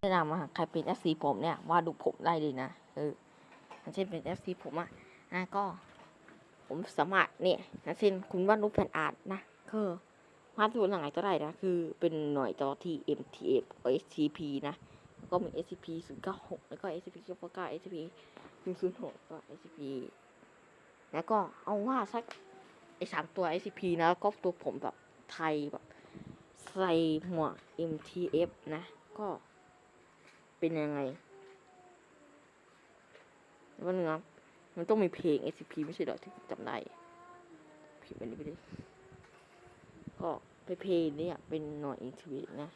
แนะนำอะใครเป็น FC ผมเนี่ยว่าดูผมได้เลยนะเอออย่างเช่นเป็น FC ผมอะนะก็ ผมสามารถเนี่ยอย่างเช่นคุณวาดรูปแผ่นอาร์ตนะคือวาดรูปยังไงก็ได้นะคือเป็นหน่วยจอที่ MTF SCP นะก็มี SCP 096แล้วก็ SCP 9 9 SCP 006ก็ SCP แล้วก็เอาว่าสักไอสามตัว SCP นะแล้วก็ตัวผมแบบไทยแบบใส่หมวก MTF นะ ก็ เป็นยังไงวันนึงครับมันต้องมีเพลง SCP ไม่ใช่เหรอที่จำได้ผิดไปนี่ไปดิก็ไปเพลงเนี่ยเป็นหน่วย MTF นะ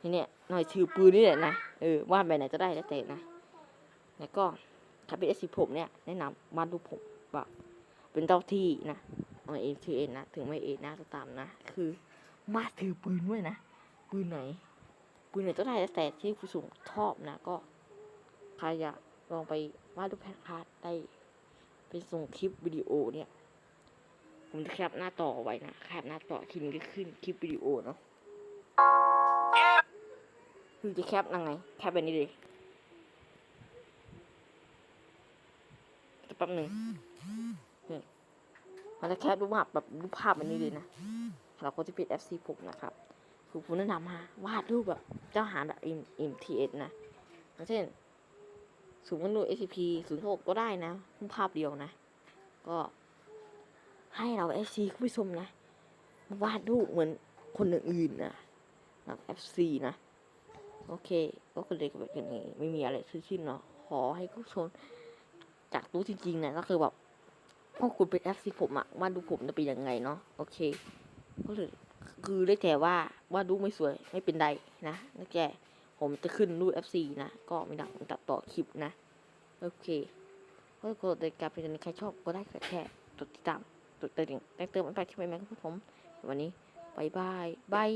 ทีเนี้ยหน่วยชื่อปืนนี่แหละนะเออวาดไปไหนก็ได้แล้วแต่นะแล้วก็ถ้าเป็น SCP ผมเนี่ยแนะนำวาดรูปผมแบบเป็นเจ้าที่นะหน่วย MTF นะถึงไม่เอ็นะก็ตามนะ คือมาถือปืนด้วยนะ ปืนไหน ปืนไหนก็ได้แล้วแต่ที่ผู้สูงชอบนะ ก็ใครอยากลองไปวาดรูปแผ่นคาร์ดได้เป็นส่งคลิปวิดีโอเนี่ย ผมจะแคปหน้าต่อไว้นะแคปหน้าต่อทีนี้ก็ขึ้นคลิปวิดีโอเนาะคือจะแคปยังไง แคปแบบนี้เลยแป๊บหนึ่งมันจะแคปรูปภาพแบบรูปภาพแบบนี้เลยนะเราก็จะปิด FC ผมนะครับ คือผมแนะนำมาวาดรูปแบบเจ้าหารแบบ M T S นะอย่างเช่นสูงกันดู SCP 0 6ก็ได้นะรูปภาพเดียวนะ ก็ให้เรา FC คุณผู้ชมนะ วาดรูปเหมือนคนอื่นๆนะแบบ FC นะ โอเค ก็คือเลยแบบย่างนี้ไม่มีอะไรขึ้นเนาะขอให้คุณผู้ชมจากรู้จริงๆนะก็คือแบบพวกคุณเป็น FC ผมอะวาดรูปผมจะเป็นยังไงเนาะโอเค ก็เลย คือได้แต่ว่าว่าดรูปไม่สวยไม่เป็นไรนะนะแกผมจะขึ้นรูป FC นะ ก็ไม่ได้ผมตัดต่อคลิปนะ โอเคก็กดติดตามเป็นใครชอบก็ได้กดแชร์กดติดตามกดติดตามแจ้งเตือนมันไปที่ไปแม่ครับผม วันนี้บายบายบาย